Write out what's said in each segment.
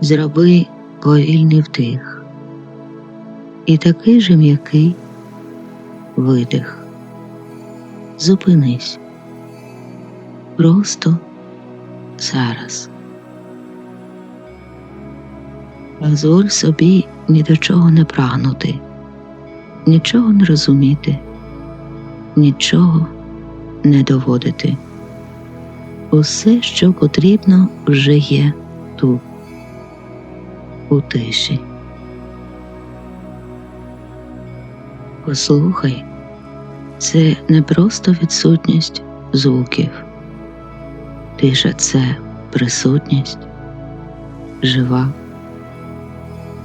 Зроби повільний вдих і такий же м'який видих. Зупинись. Просто зараз. Дозволь собі ні до чого не прагнути, нічого не розуміти, нічого не доводити. Усе, що потрібно, вже є тут, у тиші. Послухай, це не просто відсутність звуків. Тиша це присутність, жива,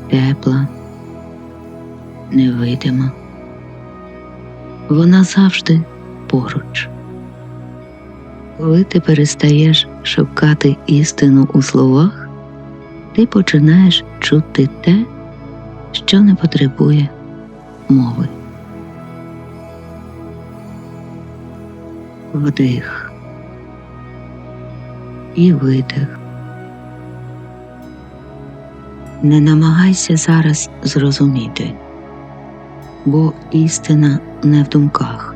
тепла, невидима. Вона завжди поруч. Коли ти перестаєш шукати істину у словах, ти починаєш чути те, що не потребує мови. Вдих і видих. Не намагайся зараз зрозуміти, бо істина не в думках.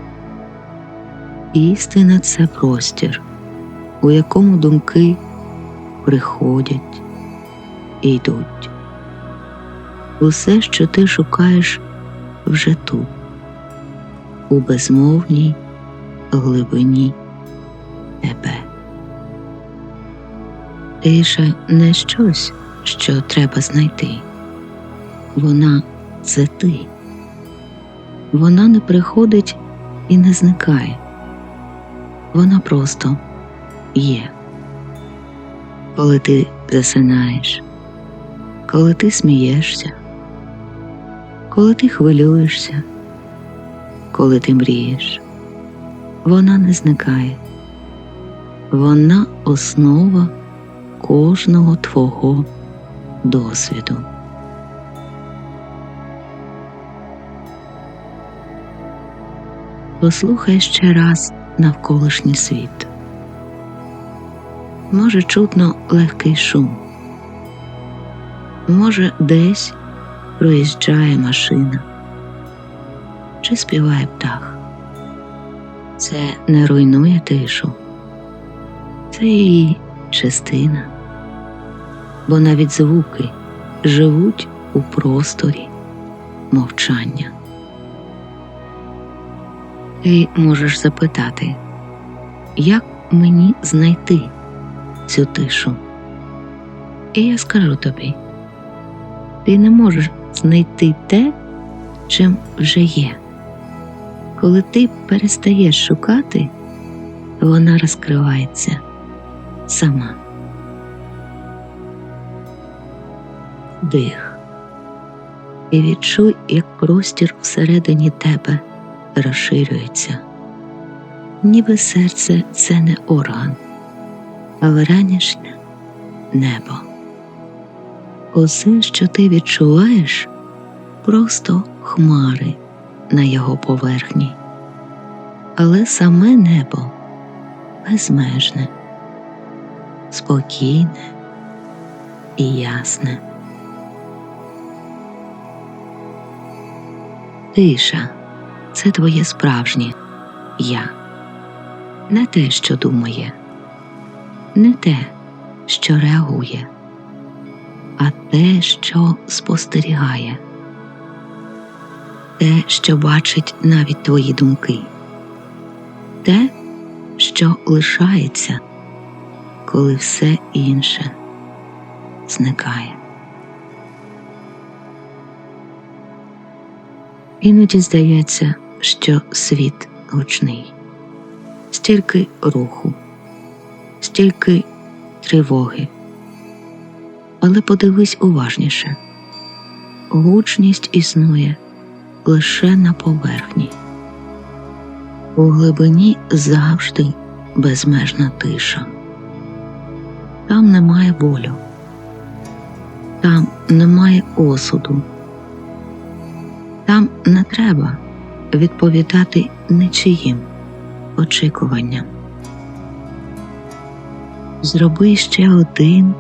Істина це простір, у якому думки приходять і йдуть. Усе, що ти шукаєш вже тут, у безмовній глибині тебе. Тиша не щось, що треба знайти. Вона це ти. Вона не приходить і не зникає. Вона просто є. Коли ти засинаєш, коли ти смієшся, коли ти хвилюєшся, коли ти мрієш, вона не зникає. Вона основа кожного твого досвіду. Послухай ще раз навколишній світ. Може, чутно легкий шум, може, десь проїжджає машина чи співає птах. Це не руйнує тишу, це її частина, бо навіть звуки живуть у просторі мовчання. Ти можеш запитати, як мені знайти цю тишу? І я скажу тобі, ти не можеш знайти те, чим вже є. Коли ти перестаєш шукати, вона розкривається сама. Дих. І відчуй, як простір всередині тебе розширюється, ніби серце це не орган, а вранішнє небо. Усе, що ти відчуваєш, просто хмари на його поверхні, але саме небо безмежне, спокійне і ясне. Тиша це твоє справжнє я, не те, що думає, не те, що реагує, а те, що спостерігає, те, що бачить навіть твої думки, те, що лишається, коли все інше зникає. Іноді здається, що світ гучний, стільки руху, стільки тривоги. Але подивись уважніше гучність існує лише на поверхні, у глибині завжди безмежна тиша. Там немає болю, там немає осуду. Там не треба відповідати нічиїм очікуванням. Зроби ще один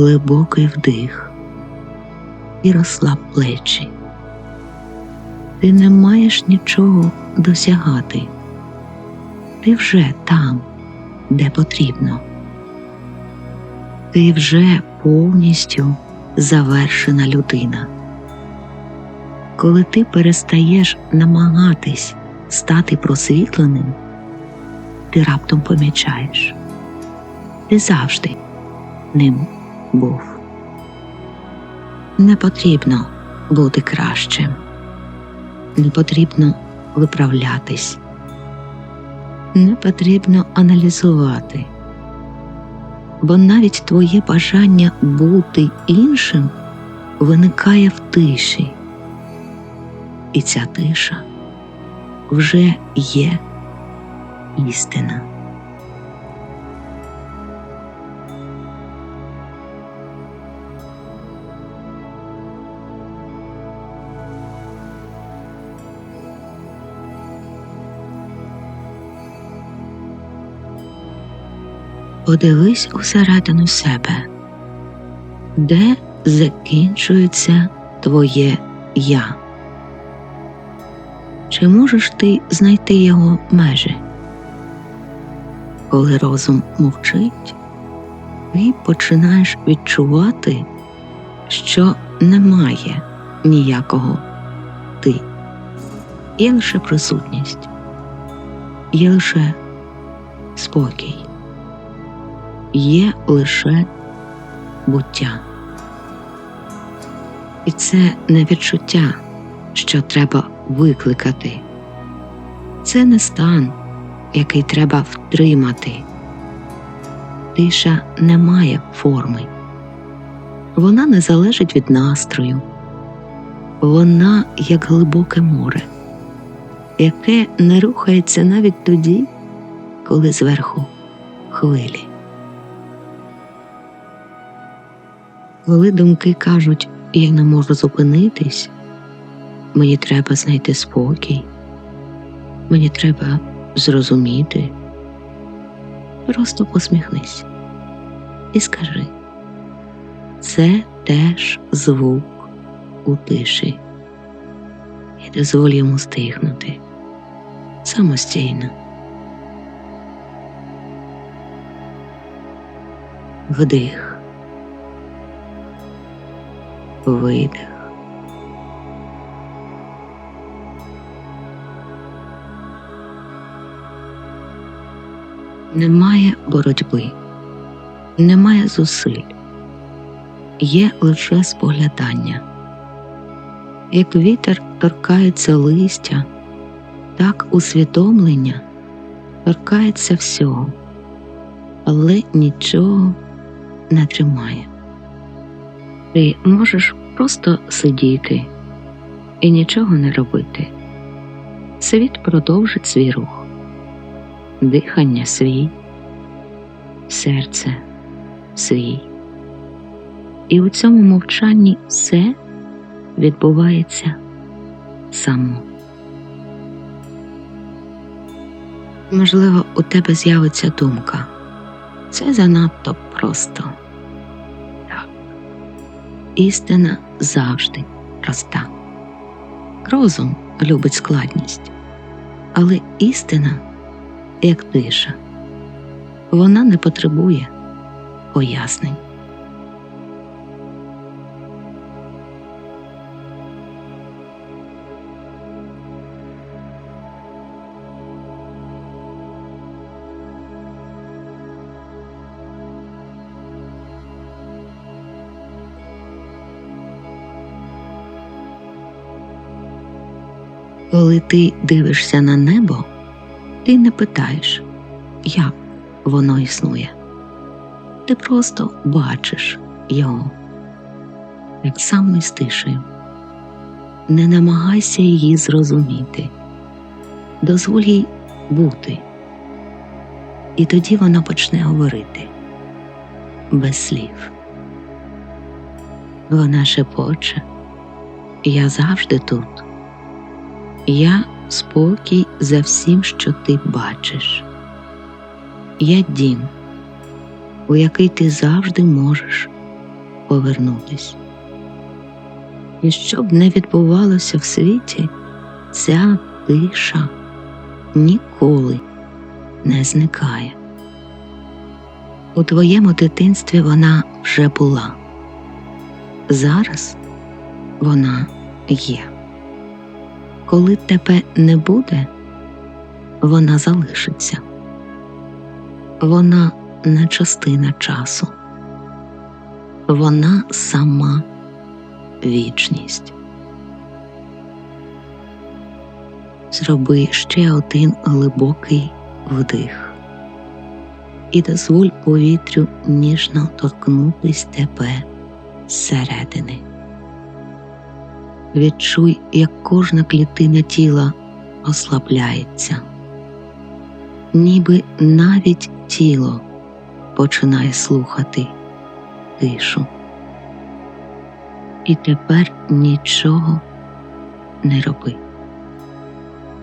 глибокий вдих і розслаб плечі. Ти не маєш нічого досягати. Ти вже там, де потрібно. Ти вже повністю завершена людина. Коли ти перестаєш намагатись стати просвітленим, ти раптом помічаєш, ти завжди ним був. Не потрібно бути кращим, не потрібно виправлятись, не потрібно аналізувати, бо навіть твоє бажання бути іншим виникає в тиші, і ця тиша вже є істина. Подивись усередину себе, де закінчується твоє я. Чи можеш ти знайти його межі? Коли розум мовчить, ти починаєш відчувати, що немає ніякого ти. Є лише присутність, є лише спокій, є лише буття. І це не відчуття, що треба викликати. Це не стан, який треба втримати. Тиша не має форми. Вона не залежить від настрою. Вона як глибоке море, яке не рухається навіть тоді, коли зверху хвилі. Коли думки кажуть, я не можу зупинитись, мені треба знайти спокій, мені треба зрозуміти. Просто посміхнись і скажи, це теж звук у тиші, і дозволь йому стихнути. Самостійно. Вдих, видих. Немає боротьби, немає зусиль, є лише споглядання. Як вітер торкається листя, так усвідомлення торкається всього, але нічого не тримає. Ти можеш просто сидіти і нічого не робити. Світ продовжить свій рух дихання свій, серце свій. І у цьому мовчанні все відбувається само. Можливо, у тебе з'явиться думка. Це занадто просто. Істина завжди проста. Розум любить складність, але істина як тиша. Вона не потребує пояснень. Коли ти дивишся на небо, ти не питаєш, як воно існує. Ти просто бачиш його, як сам з тишею. Не намагайся її зрозуміти, дозволь їй бути, і тоді вона почне говорити без слів. Вона шепоче, я завжди тут. Я спокій за всім, що ти бачиш. Я дім, у який ти завжди можеш повернутись. І що б не відбувалося в світі, ця тиша ніколи не зникає. У твоєму дитинстві вона вже була. Зараз вона є. Коли тебе не буде, вона залишиться. Вона не частина часу. Вона сама вічність. Зроби ще один глибокий вдих і дозволь повітрю ніжно торкнутись тебе зсередини. Відчуй, як кожна клітина тіла ослабляється, ніби навіть тіло починає слухати тишу. І тепер нічого не роби.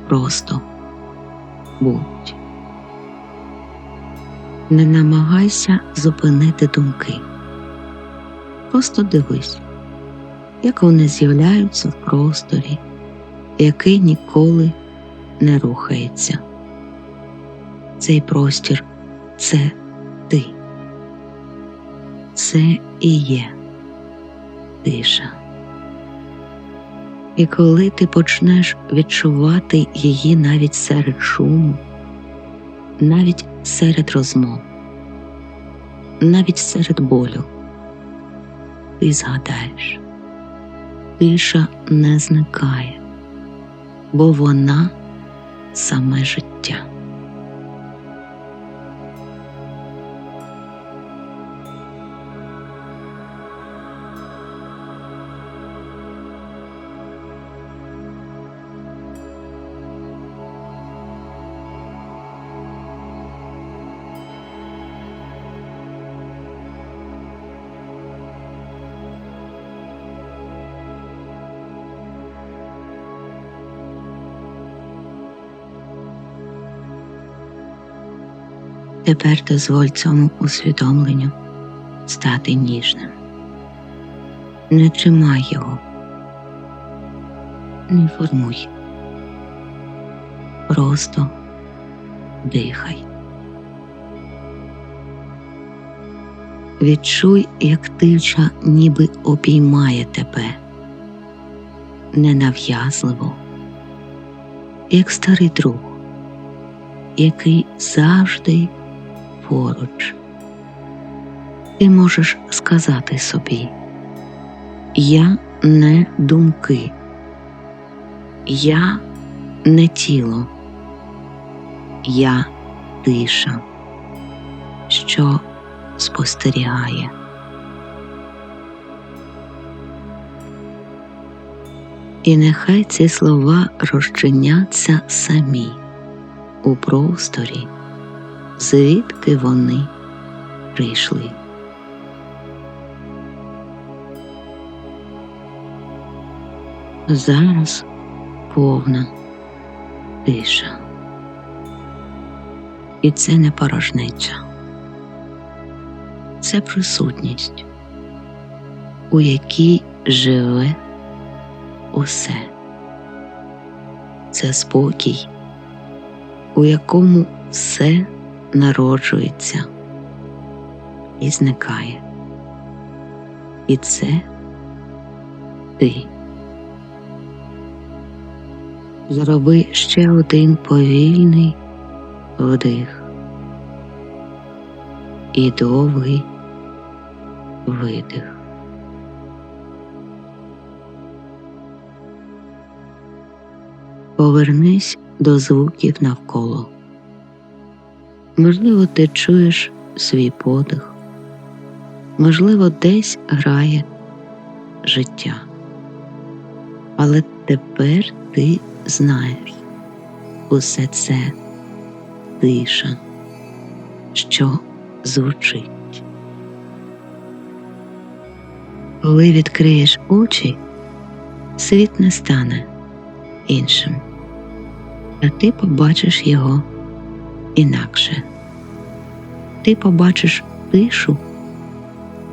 Просто будь. Не намагайся зупинити думки. Просто дивись, як вони з'являються в просторі, який ніколи не рухається. Цей простір це ти. Це і є тиша. І коли ти почнеш відчувати її навіть серед шуму, навіть серед розмов, навіть серед болю, ти згадаєш, тиша не зникає, бо вона саме життя. Тепер дозволь цьому усвідомленню стати ніжним. Не тримай його, не формуй. Просто дихай. Відчуй, як тиша ніби обіймає тебе ненав'язливо, як старий друг, який завжди поруч. Ти можеш сказати собі Я не думки, я не тіло, я тиша, що спостерігає. І нехай ці слова розчиняться самі у просторі звідки вони прийшли. Зараз повна тиша, і це не порожнеча, це присутність, у якій живе усе, це спокій, у якому все народжується і зникає. І це ти. Зроби ще один повільний вдих і довгий видих. Повернись до звуків навколо. Можливо, ти чуєш свій подих, можливо, десь грає життя. Але тепер ти знаєш усе це тиша, що звучить. Коли відкриєш очі, світ не стане іншим, а ти побачиш його інакше. Ти побачиш тишу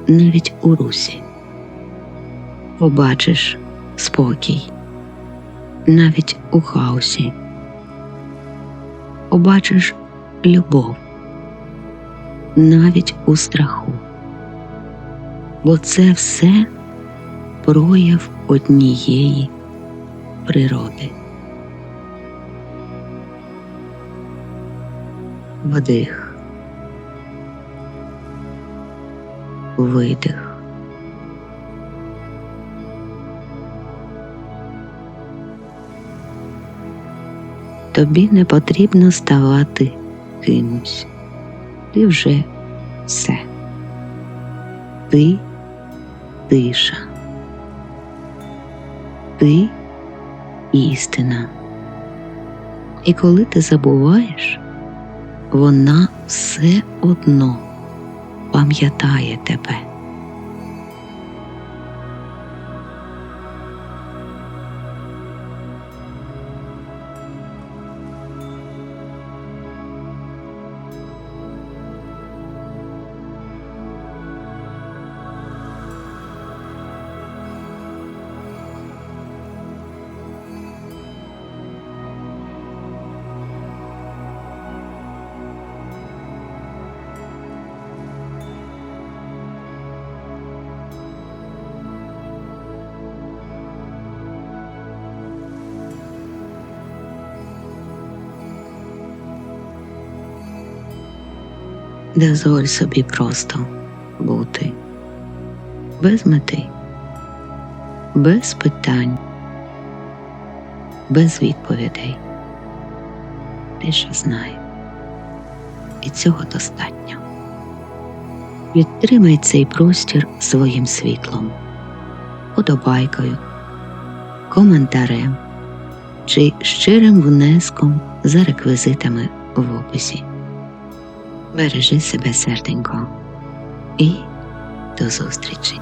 навіть у русі. побачиш спокій навіть у хаосі. Побачиш любов навіть у страху. Бо це все прояв однієї природи. Вдих. Видих. Тобі не потрібно ставати кимось. Ти вже все. Ти тиша. Ти істина. І коли ти забуваєш, вона все одно пам'ятає тебе. Дозволь собі просто бути. Без мети, без питань, без відповідей. Ти що знає, і цього достатньо. Підтримай цей простір своїм світлом, подобайкою, коментарем. Чи щирим внеском за реквізитами в описі. Бережи себе, серденько, і до зустрічі.